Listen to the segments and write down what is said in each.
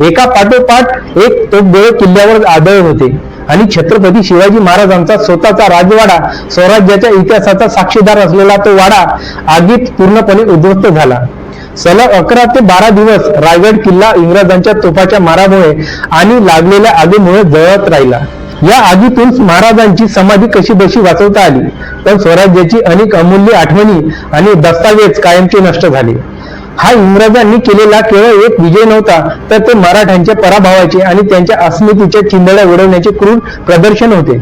एका पाठोपाठ एक तोफगोळे किल्ल्यावर आदळ होते. आणि छत्रपती शिवाजी महाराजांचा स्वतःचा राजवाडा स्वराज्याच्या इतिहासाचा साक्षीदार असलेला तो वाडा आगीत पूर्णपणे उद्ध्वस्त झाला. सलग अकरा ते बारा दिवस रायगड किल्ला इंग्रजांच्या तोफाच्या मारामुळे आणि लागलेल्या आगीमुळे जळत राहिला. या आगीतून महाराजांची समाधी कशी बशी वाचवता आली? पण स्वराज्याची अनेक अमूल्य आठवणी आणि दस्तावेज कायमचे नष्ट झाले. हा इंग्रजांनी केलेला केवळ एक विजय नव्हता तर ते मराठ्यांच्या पराभवाचे आणि त्यांच्या अस्मितेच्या चिंधड्या उडवण्याचे क्रूर प्रदर्शन होते.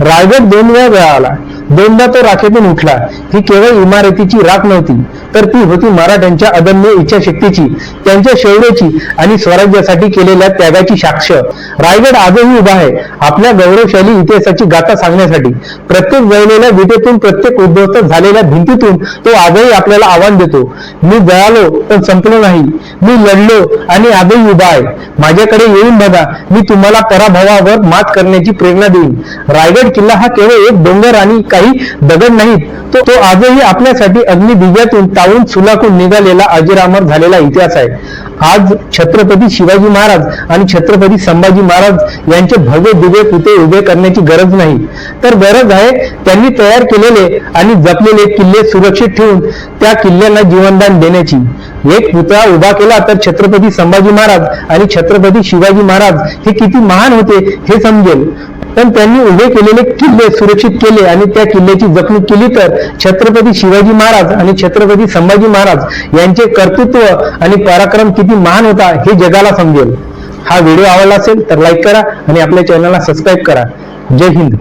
रायगड दोन वेळा आला दोनदा तो राखेतून उठला. ही केवळ इमारतीची राख नव्हती तर ती होती मराठ्यांच्या अदम्य इच्छाशक्तीची त्यांच्या शौर्याची आणि स्वराज्यासाठी केलेल्या त्यागाची साक्ष. रायगड आजही उभा आहे आपल्या गौरवशाली इतिहासाची गाथा सांगण्यासाठी. प्रत्येक जळलेल्या विटेतून प्रत्येक उद्ध्वस्त झालेल्या भिंतीतून तो आजही आपल्याला आव्हान देतो. मी जळालो पण संपलो नाही. मी लढलो आणि आजही उभा आहे. माझ्याकडे येऊन बघा मी तुम्हाला पराभवावर मात करण्याची प्रेरणा देईन. रायगड किल्ला हा केवळ एक डोंगर आणि काही काही दगड नाहीत. तो तो आजही आपल्यासाठी अग्निदिव्यातून तावून सुलाकून निघालेला अजरामर झालेला इतिहास आहे. आज छत्रपती शिवाजी महाराज आणि छत्रपती संभाजी महाराज यांचे भव्य दिवे पुते उभे करण्याची गरज नाही. तर गरज आहे त्यांनी तयार केलेले आणि जपलेले किल्ले सुरक्षित ठेवून त्या किल्ल्यांना जीवनदान देण्याची. एक पुतळा उभा केला तर छत्रपती संभाजी महाराज आणि छत्रपती शिवाजी महाराज हे किती महान होते हे समजेल. पण त्यांनी उभे केलेले किल्ले सुरक्षित केले आणि त्या किल्ल्याची जपणूक केली तर छत्रपती शिवाजी महाराज आणि छत्रपती संभाजी महाराज यांचे कर्तृत्व आणि पराक्रम किती महान होता हे जगाला समजेल. हा व्हिडिओ आवडला असेल तर लाईक करा आणि आपल्या चॅनलला सबस्क्राईब करा. जय हिंद.